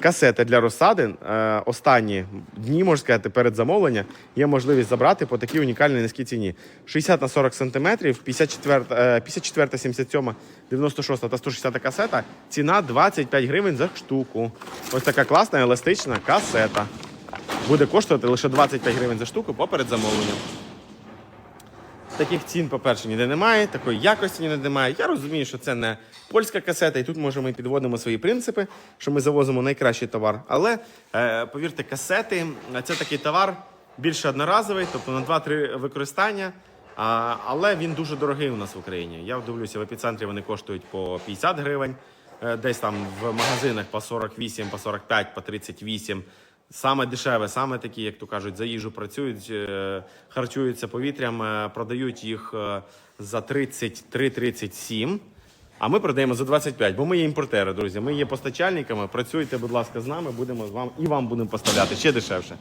Касети для розсади е, останні дні, можна сказати, перед замовленням є можливість забрати по такій унікальній низькій ціні. 60 на 40 см, 54, е, 54 77, 96 та 160 касета. Ціна 25 гривень за штуку. Ось така класна еластична касета. Буде коштувати лише 25 гривень за штуку поперед замовленням. Таких цін, по-перше, ніде немає, такої якості ніде немає. Я розумію, що це не польська касета, і тут може ми підводимо свої принципи, що ми завозимо найкращий товар. Але е, повірте, касети це такий товар більше одноразовий, тобто на 2-3 використання. А, але він дуже дорогий у нас в Україні. Я дивлюся, в епіцентрі вони коштують по 50 гривень, е, десь там в магазинах по 48, по 45, по 38. Саме дешеве, саме такі, як то кажуть, за їжу працюють, е, харчуються повітрям, е, продають їх е, за 33-37. А ми продаємо за 25, бо ми є імпортери, друзі. Ми є постачальниками. Працюйте, будь ласка, з нами, будемо з вами і вам будемо поставляти ще дешевше.